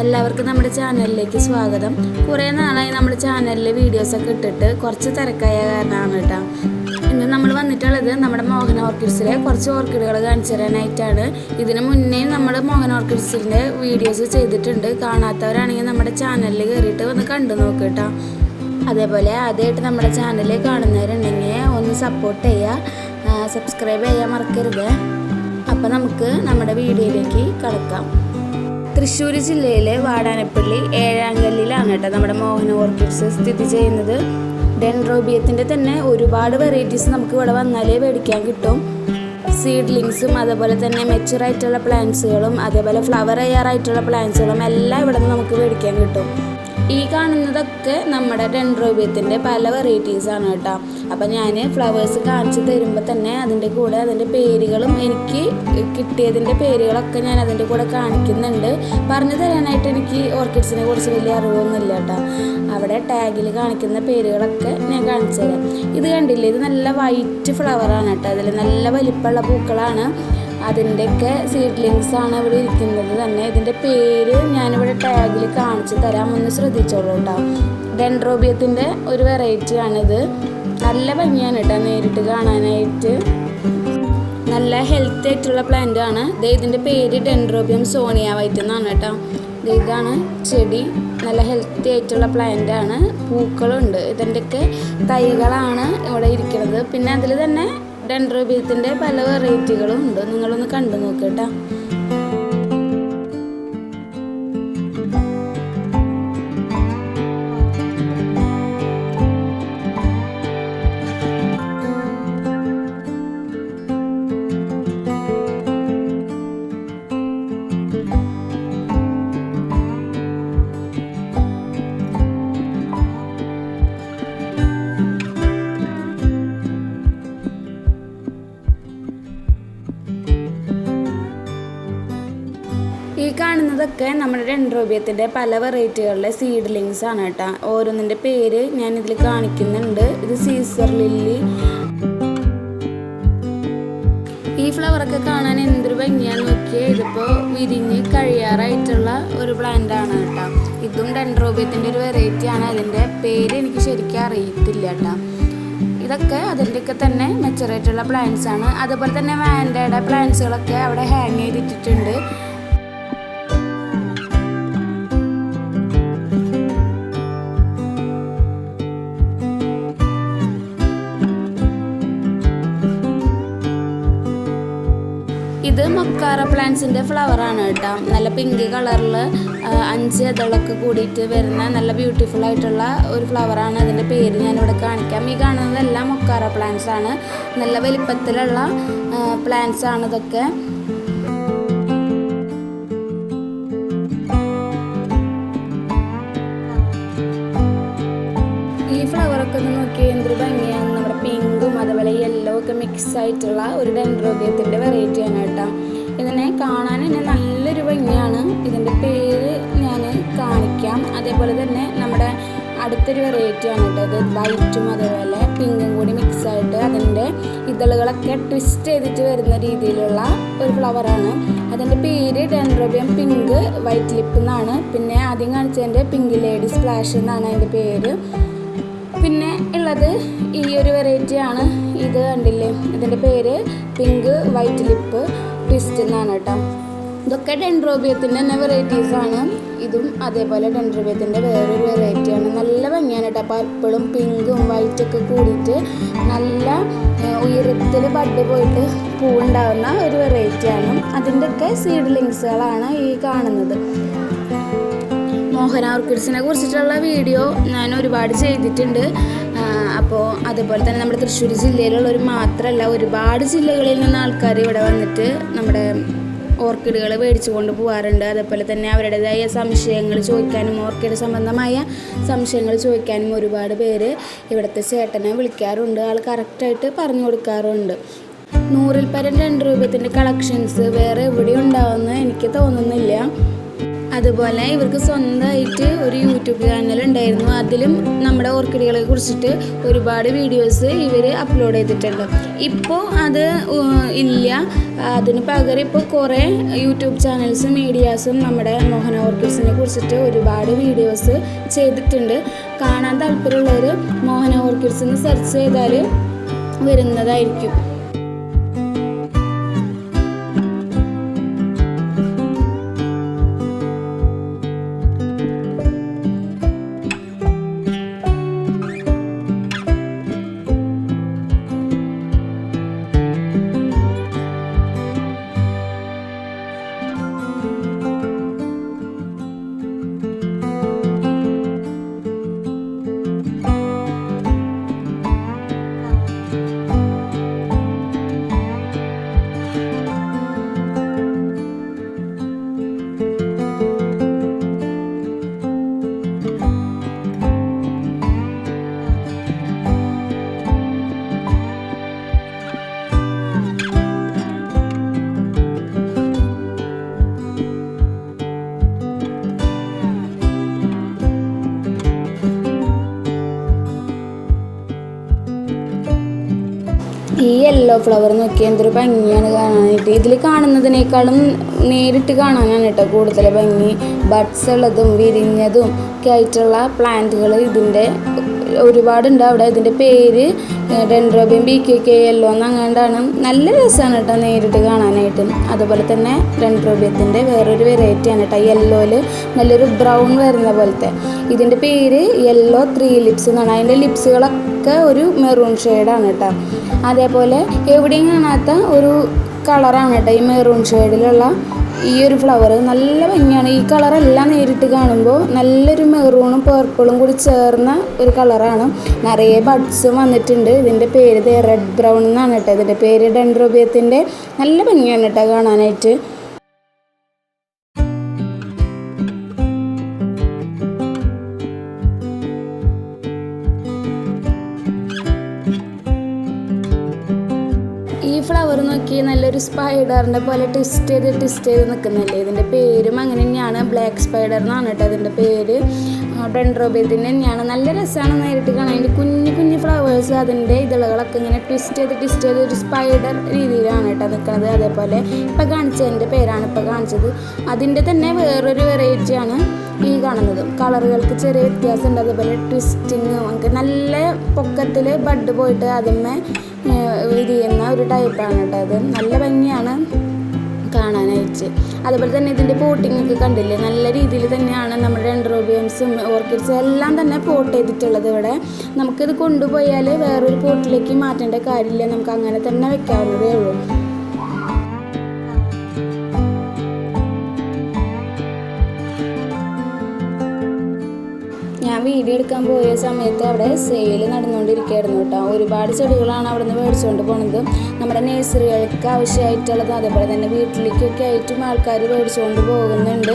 എല്ലാവർക്കും നമ്മുടെ ചാനലിലേക്ക് സ്വാഗതം. കുറേ നാളായി നമ്മുടെ ചാനലിൽ വീഡിയോസൊക്കെ ഇട്ടിട്ട് കുറച്ച് തിരക്കായ കാരണമാണ് കേട്ടോ. ഇന്ന് നമ്മൾ വന്നിട്ടുള്ളത് നമ്മുടെ മോഹൻ ഓർക്കിഡ്സിലെ കുറച്ച് ഓർക്കിഡുകൾ കാണിച്ചു തരാനായിട്ടാണ്. ഇതിന് മുന്നേ നമ്മൾ മോഹൻ ഓർക്കിഡ്സിന്റെ വീഡിയോസ് ചെയ്തിട്ടുണ്ട്. കാണാത്തവരാണെങ്കിൽ നമ്മുടെ ചാനലിൽ കയറിയിട്ട് ഒന്ന് കണ്ടു നോക്കുക കേട്ടോ. അതേപോലെ ആദ്യമായിട്ട് നമ്മുടെ ചാനൽ കാണുന്നവരുണ്ടെങ്കിൽ ഒന്ന് സപ്പോർട്ട് ചെയ്യുക. സബ്സ്ക്രൈബ് ചെയ്യാൻ മറക്കരുത്. അപ്പം നമുക്ക് നമ്മുടെ വീഡിയോയിലേക്ക് കടക്കാം. തൃശ്ശൂർ ജില്ലയിലെ വാടാനപ്പള്ളി ഏഴാങ്കല്ലിലാണ് കേട്ടോ നമ്മുടെ മോഹന ഓർക്കിഡ്സ് സ്ഥിതി ചെയ്യുന്നത്. ഡെൻഡ്രോബിയത്തിന്റെ തന്നെ ഒരുപാട് വെറൈറ്റീസ് നമുക്ക് ഇവിടെ വന്നാലേ മേടിക്കാൻ കിട്ടും. സീഡ്ലിങ്സും അതേപോലെ തന്നെ മെച്ചുറായിട്ടുള്ള പ്ലാന്റ്സുകളും അതേപോലെ ഫ്ലവർ ആയിട്ടുള്ള പ്ലാന്റ്സുകളും എല്ലാം ഇവിടെ നിന്ന് നമുക്ക് മേടിക്കാൻ കിട്ടും. ഈ കാണുന്നതൊക്കെ നമ്മുടെ ഡെൻഡ്രോബിയത്തിന്റെ പല വെറൈറ്റീസാണ് കേട്ടോ. അപ്പം ഞാൻ ഫ്ലവേഴ്സ് കാണിച്ചു തരുമ്പോൾ തന്നെ അതിന്റെ കൂടെ അതിന്റെ പേരുകളും എനിക്ക് കിട്ടിയതിന്റെ പേരുകളൊക്കെ ഞാൻ അതിന്റെ കൂടെ കാണിക്കുന്നുണ്ട്. പറഞ്ഞു തരാനായിട്ട് എനിക്ക് ഓർക്കിഡ്സിനെ കുറിച്ച് വലിയ അറിവൊന്നുമില്ല കേട്ടോ. അവിടെ ടാഗിൽ കാണിക്കുന്ന പേരുകളൊക്കെ ഞാൻ കാണിച്ചു തരാം. ഇത് കണ്ടില്ലേ? ഇത് നല്ല വൈറ്റ് ഫ്ലവറാണ് കേട്ടോ. അതിൽ നല്ല വലിപ്പമുള്ള പൂക്കളാണ്. അതിന്റെയൊക്കെ ആണ് ഇവിടെ ഇരിക്കുന്നത് തന്നെ. ഇതിന്റെ പേര് ഞാനിവിടെ ടാഗിൽ കാണിച്ചു തരാം ഒന്ന് ശ്രദ്ധിച്ചോളൂ കേട്ടോ ഡെൻഡ്രോബിയത്തിന്റെ ഒരു വെറൈറ്റിയാണിത് നല്ല ഭംഗിയാണ് കേട്ടോ നേരിട്ട് കാണാനായിട്ട്. നല്ല ഹെൽത്തി ആയിട്ടുള്ള പ്ലാന്റ് ആണ്. ഇതിന്റെ പേര് ഡെൻഡ്രോബിയം സോണിയ വൈറ്റ് എന്നാണ് കേട്ടോ ഇതാണ് ചെടി. നല്ല ഹെൽത്തി ആയിട്ടുള്ള പ്ലാന്റ് ആണ്. പൂക്കളുണ്ട്. ഇതിന്റെയൊക്കെ തൈകളാണ് ഇവിടെ ഇരിക്കുന്നത്. പിന്നെ അതിൽ തന്നെ ഡെൻഡ്രോബിയത്തിന്റെ പല വെറൈറ്റികളും ഉണ്ട്. നിങ്ങളൊന്ന് കണ്ടു നോക്ക് കേട്ടോ. കാണുന്നതൊക്കെ നമ്മുടെ ഡെൻഡ്രോബിയത്തിന്റെ പല വെറൈറ്റികളിലെ സീഡ്ലിങ്സ് ആണ് കേട്ടോ. ഓരോന്നിന്റെ പേര് ഞാൻ ഇതിൽ കാണിക്കുന്നുണ്ട്. ഇത് സീസർ ലില്ലി ഈ ഫ്ലവറൊക്കെ കാണാൻ എന്തൊരു ഭംഗിയാണ് നോക്കിയേ. ഇതിപ്പോൾ വിരിഞ്ഞ് കഴിയാറായിട്ടുള്ള ഒരു പ്ലാന്റ് ആണ് കേട്ടോ. ഇതും ഡെൻഡ്രോബിയത്തിന്റെ ഒരു വെറൈറ്റി ആണ്. അതിന്റെ പേര് എനിക്ക് ശരിക്കും അറിയത്തില്ല കേട്ടോ. ഇതൊക്കെ അതിന്റെയൊക്കെ തന്നെ മെച്ചറായിട്ടുള്ള പ്ലാന്റ്സ് ആണ്. അതുപോലെ തന്നെ വാൻഡയുടെ പ്ലാന്റ്സുകളൊക്കെ അവിടെ ഹാങ് ചെയ്തിട്ടിട്ടുണ്ട്. പ്ലാന്റ്സിന്റെ ഫ്ലവറാണ് കേട്ടോ. നല്ല പിങ്ക് കളറിൽ അഞ്ച് ഇതളൊക്കെ കൂടിയിട്ട് വരുന്ന നല്ല ബ്യൂട്ടിഫുൾ ആയിട്ടുള്ള ഒരു ഫ്ലവറാണ് അതിന്റെ പേര് ഞാനിവിടെ കാണിക്കാം. ഈ കാണുന്നതെല്ലാം മൊക്കാറ പ്ലാന്റ്സ് ആണ്. നല്ല വലിപ്പത്തിലുള്ള പ്ലാന്റ്സ് ആണ് ഇതൊക്കെ. ഈ ഫ്ലവറൊക്കെ ഒന്ന് നോക്കി എന്തൊരു ഭംഗിയാണ്. നമ്മുടെ പിങ്കും അതുപോലെ യെല്ലോ ഒക്കെ മിക്സ് ആയിട്ടുള്ള ഒരു ഡെൻഡ്രോബിയത്തിന്റെ വെറൈറ്റിയാണ് കേട്ടോ. ഇതിനെ കാണാൻ തന്നെ നല്ലൊരു ഭംഗിയാണ്. ഇതിന്റെ പേര് ഞാൻ കാണിക്കാം. അതേപോലെ തന്നെ നമ്മുടെ അടുത്തൊരു വെറൈറ്റിയാണ് കേട്ടോ ഇത്. വൈറ്റും അതേപോലെ പിങ്കും കൂടി മിക്സ് ആയിട്ട് അതിന്റെ ഇതളുകളൊക്കെ ട്വിസ്റ്റ് ചെയ്തിട്ട് വരുന്ന രീതിയിലുള്ള ഒരു ഫ്ലവറാണ് അതിന്റെ പേര് ഡെൻഡ്രോബിയം പിങ്ക് വൈറ്റ് ലിപ്പ് എന്നാണ്. പിന്നെ ആദ്യം കാണിച്ചതിന്റെ പിങ്ക് ലേഡി സ്പ്ലാഷ് എന്നാണ് അതിന്റെ പേര്. പിന്നെ ഉള്ളത് ഈ ഒരു വെറൈറ്റിയാണ് ഇത് കണ്ടില്ലേ? ഇതിന്റെ പേര് പിങ്ക് വൈറ്റ് ലിപ്പ് ട്വിസ്റ്റ് എന്നാണ് കേട്ടോ. ഇതൊക്കെ ഡെൻഡ്രോബിയത്തിന്റെ തന്നെ വെറൈറ്റീസ് ആണ്. ഇതും അതേപോലെ ഡെൻഡ്രോബിയത്തിന്റെ വേറൊരു വെറൈറ്റിയാണ് നല്ല ഭംഗിയാണ് കേട്ടോ. അപ്പോൾ എപ്പോഴും പിങ്കും വൈറ്റും ഒക്കെ കൂടിയിട്ട് നല്ല ഉയരത്തിൽ ബഡ് പോയിട്ട് പൂവുണ്ടാവുന്ന ഒരു വെറൈറ്റിയാണ് അതിന്റെയൊക്കെ സീഡ്ലിങ്സുകളാണ് ഈ കാണുന്നത്. മോഹന ഓർക്കിഡ്സിനെ കുറിച്ചിട്ടുള്ള വീഡിയോ ഞാൻ ഒരുപാട് ചെയ്തിട്ടുണ്ട്. അപ്പോൾ അതുപോലെ തന്നെ നമ്മുടെ തൃശ്ശൂർ ജില്ലയിലുള്ള ഒരു മാത്രമല്ല ഒരുപാട് ജില്ലകളിൽ നിന്ന് ആൾക്കാർ ഇവിടെ വന്നിട്ട് നമ്മുടെ ഓർക്കിഡുകൾ മേടിച്ചു കൊണ്ട് പോകാറുണ്ട് അതേപോലെ തന്നെ അവരുടേതായ സംശയങ്ങൾ ചോദിക്കാനും ഓർക്കിഡ് സംബന്ധമായ സംശയങ്ങൾ ചോദിക്കാനും ഒരുപാട് പേര് ഇവിടുത്തെ ചേട്ടനെ വിളിക്കാറുണ്ട്. ആൾ കറക്റ്റായിട്ട് പറഞ്ഞു കൊടുക്കാറുണ്ട്. നൂറിൽ പരം രണ്ട് രൂപത്തിന്റെ കളക്ഷൻസ് വേറെ എവിടെ ഉണ്ടാവുമെന്ന് എനിക്ക് തോന്നുന്നില്ല. അതുപോലെ ഇവർക്ക് സ്വന്തമായിട്ട് ഒരു യൂട്യൂബ് ചാനൽ ഉണ്ടായിരുന്നു. അതിലും നമ്മുടെ ഓർക്കിഡുകളെ കുറിച്ചിട്ട് ഒരുപാട് വീഡിയോസ് ഇവർ അപ്ലോഡ് ചെയ്തിട്ടുണ്ട്. ഇപ്പോൾ അത് ഇല്ല. അതിന് പകരം ഇപ്പോൾ കുറേ യൂട്യൂബ് ചാനൽസും മീഡിയാസും നമ്മുടെ മോഹന ഓർക്കിഡ്സിനെ കുറിച്ചിട്ട് ഒരുപാട് വീഡിയോസ് ചെയ്തിട്ടുണ്ട്. കാണാൻ താല്പര്യമുള്ളവർ മോഹന ഓർക്കിഡ്സ് എന്ന് സെർച്ച് ചെയ്താൽ വരുന്നതായിരിക്കും. ഫ്ലവർ നോക്കി എന്തൊരു ഭംഗിയാണ് കാണാനായിട്ട്. ഇതിൽ കാണുന്നതിനേക്കാളും നേരിട്ട് കാണാനാണ് കേട്ടോ കൂടുതൽ ഭംഗി. ബഡ്സ് ഉള്ളതും വിരിഞ്ഞതും ഒക്കെ ആയിട്ടുള്ള പ്ലാന്റുകൾ ഇതിന്റെ ഒരുപാടുണ്ട്. അവിടെ ഇതിന്റെ പേര് dendrobium B K K yellow എന്നങ്ങാണ്ടാണ്. നല്ല രസമാണ് കേട്ടോ നേരിട്ട് കാണാനായിട്ട്. അതുപോലെ തന്നെ ഡെൻഡ്രോബിയത്തിന്റെ വേറൊരു വെറൈറ്റിയാണ് കേട്ടോ. യെല്ലോയിൽ നല്ലൊരു ബ്രൗൺ വരുന്ന പോലത്തെ. ഇതിന്റെ പേര് യെല്ലോ ത്രീ ലിപ്സ് എന്നാണ്. അതിന്റെ ലിപ്സുകളൊക്കെ ഒരു മെറൂൺ ഷെയ്ഡാണ് കേട്ടോ. അതേപോലെ എവിടെയും കാണാത്ത ഒരു കളറാണ് കേട്ടോ. ഈ മെറൂൺ ഷെയ്ഡിലുള്ള ഈ ഒരു ഫ്ലവർ നല്ല ഭംഗിയാണ്. ഈ കളറെല്ലാം നേരിട്ട് കാണുമ്പോൾ നല്ലൊരു മെറൂണും പേർപ്പിളും കൂടി ചേർന്ന ഒരു കളറാണ് നിറയെ ബഡ്സും വന്നിട്ടുണ്ട്. ഇതിന്റെ പേര് റെഡ് ബ്രൗൺ എന്നാണ് കേട്ടോ. ഇതിന്റെ പേര് ഡെൻഡ്രോബിയത്തിന്റെ നല്ല ഭംഗിയാണ് കേട്ടോ കാണാനായിട്ട്. നല്ലൊരു സ്പൈഡറിന്റെ പോലെ ട്വിസ്റ്റ് ചെയ്ത് ട്വിസ്റ്റ് ചെയ്ത് നിൽക്കുന്നില്ലേ? ഇതിന്റെ പേരും അങ്ങനെ തന്നെയാണ്. ബ്ലാക്ക് സ്പൈഡർ എന്നാണ് കേട്ടോ അതിന്റെ പേര്. ഡെൻഡ്രോബിയത്തിന്റെ തന്നെയാണ്. നല്ല രസമാണ് നേരിട്ട് കാണാൻ. അതിന്റെ കുഞ്ഞു കുഞ്ഞു ഫ്ലവേഴ്സ് അതിന്റെ ഇതളകളൊക്കെ ഇങ്ങനെ ട്വിസ്റ്റ് ചെയ്ത് ട്വിസ്റ്റ് ചെയ്ത് ഒരു സ്പൈഡർ രീതിയിലാണ് കേട്ടോ നിൽക്കുന്നത്. അതേപോലെ ഇപ്പം കാണിച്ചതിന്റെ പേരാണ് ഇപ്പം കാണിച്ചത്. അതിന്റെ തന്നെ വേറൊരു വെറൈറ്റിയാണ് ഈ കാണുന്നത് കളറുകൾക്ക് ചെറിയ വ്യത്യാസമുണ്ട്. അതുപോലെ ട്വിസ്റ്റിങ് നമുക്ക് നല്ല പൊക്കത്തിൽ ബഡ് പോയിട്ട് അതിന്മേ വിരിയുന്ന ഒരു ടൈപ്പാണ് കേട്ടോ അത് നല്ല ഭംഗിയാണ് കാണാനായിട്ട്. അതുപോലെ തന്നെ ഇതിന്റെ പോട്ടിങ്ങൊക്കെ കണ്ടില്ലേ? നല്ല രീതിയിൽ തന്നെയാണ് നമ്മുടെ എൻഡ്രോബിയംസും ഓർക്കിഡ്സും എല്ലാം തന്നെ പോട്ട് ചെയ്തിട്ടുള്ളത് ഇവിടെ. നമുക്കിത് കൊണ്ടുപോയാൽ വേറൊരു പോട്ടിലേക്ക് മാറ്റേണ്ട കാര്യമില്ല. നമുക്ക് അങ്ങനെ തന്നെ വെക്കാവുന്നതേ ഉള്ളൂ. ഞാൻ വീഡിയോ എടുക്കാൻ പോയ സമയത്ത് അവിടെ സെയിൽ നടന്നുകൊണ്ടിരിക്കുകയായിരുന്നു കേട്ടോ. ഒരുപാട് ചെടികളാണ് അവിടെ നിന്ന് മേടിച്ചുകൊണ്ട് പോണത്. നമ്മുടെ നഴ്സറികൾക്ക് ആവശ്യമായിട്ടുള്ളത് അതേപോലെ തന്നെ വീട്ടിലേക്കൊക്കെ ആയിട്ടും ആൾക്കാർ മേടിച്ചുകൊണ്ട് പോകുന്നുണ്ട്.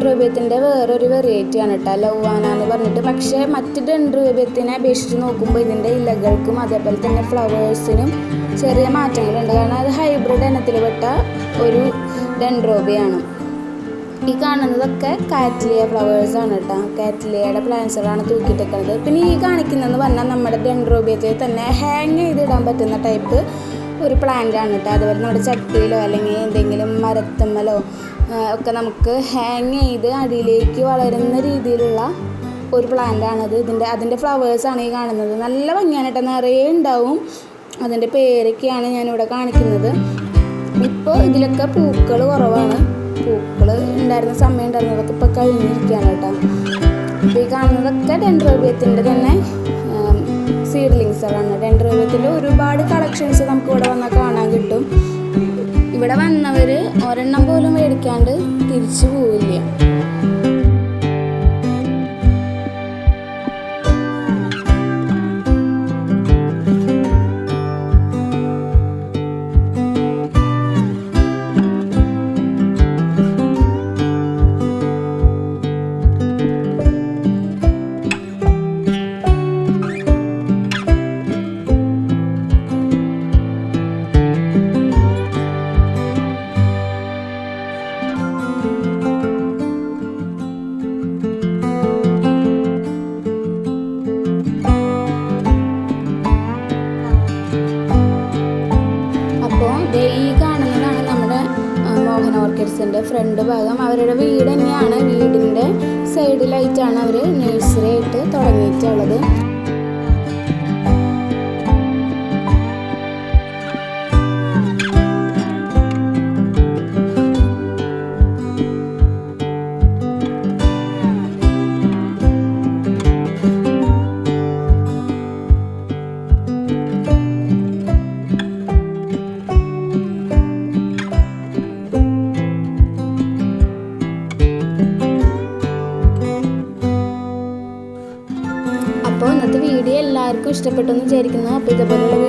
ഡെൻഡ്രോബിയത്തിന്റെ വേറൊരു വെറൈറ്റിയാണ് കേട്ടോ ലവ് എന്ന് പറഞ്ഞിട്ട്. പക്ഷേ മറ്റ് ഡെൻഡ്രോബിയത്തിനെ അപേക്ഷിച്ച് നോക്കുമ്പോൾ ഇതിന്റെ ഇലകൾക്കും അതേപോലെ തന്നെ ഫ്ലവേഴ്സിനും ചെറിയ മാറ്റങ്ങളുണ്ട്. കാരണം അത് ഹൈബ്രിഡ് ഇനത്തിൽപ്പെട്ട ഒരു ഡെൻഡ്രോബിയാണ് ഈ കാണുന്നതൊക്കെ കാറ്റ്ലിയ ഫ്ലവേഴ്സ് ആണ് കേട്ടോ കാറ്റ്ലിയയുടെ പ്ലാന്റ്സുകളാണ് തൂക്കിയിട്ടേക്കുന്നത് പിന്നെ ഈ കാണിക്കുന്നതെന്ന് പറഞ്ഞാൽ നമ്മുടെ ഡെൻഡ്രോബിയത്തിൽ തന്നെ ഹാങ് ചെയ്തിടാൻ പറ്റുന്ന ടൈപ്പ് ഒരു പ്ലാന്റ് ആണ് കേട്ടോ അതുപോലെ നമ്മുടെ ചട്ടിയിലോ അല്ലെങ്കിൽ എന്തെങ്കിലും മരത്തുമ്മലോ ഒക്കെ നമുക്ക് ഹാങ് ചെയ്ത് അടിയിലേക്ക് വളരുന്ന രീതിയിലുള്ള ഒരു പ്ലാന്റ് ആണത്. ഇതിന്റെ അതിന്റെ ഫ്ലവേഴ്സാണ് ഈ കാണുന്നത്. നല്ല ഭംഗിയാണ് നിറയെ ഉണ്ടാവും. അതിന്റെ പേരൊക്കെയാണ് ഞാനിവിടെ കാണിക്കുന്നത്. ഇപ്പോൾ ഇതിലൊക്കെ പൂക്കൾ കുറവാണ്. പൂക്കൾ ഉണ്ടായിരുന്ന സമയം ഉണ്ടായിരുന്നതൊക്കെ ഇപ്പോൾ കഴിഞ്ഞിരിക്കുകയാണ് കേട്ടോ അപ്പോൾ ഈ കാണുന്നതൊക്കെ ഡെൻഡ്രോബിയത്തിന്റെ തന്നെ സീഡ്ലിങ്സുകളാണ് ഡെൻഡ്രോബിയത്തിന്റെ ഒരുപാട് കളക്ഷൻസ് നമുക്ക് ഇവിടെ വന്നാൽ കാണാൻ കിട്ടും. ഇവിടെ വന്നവർ ഒരെണ്ണം പോലും മേടിക്കാണ്ട് തിരിച്ചു പോവില്ല. അവരുടെ വീട് തന്നെയാണ്. വീടിന്റെ സൈഡിലായിട്ടാണ് അവർ നഴ്സറി ആയിട്ട് തുടങ്ങിയിട്ടുള്ളത്. അപ്പോൾ ഇന്നത്തെ വീഡിയോ എല്ലാവർക്കും ഇഷ്ടപ്പെട്ടു എന്ന് വിചാരിക്കുന്നു. അപ്പോൾ ഇതുപോലുള്ള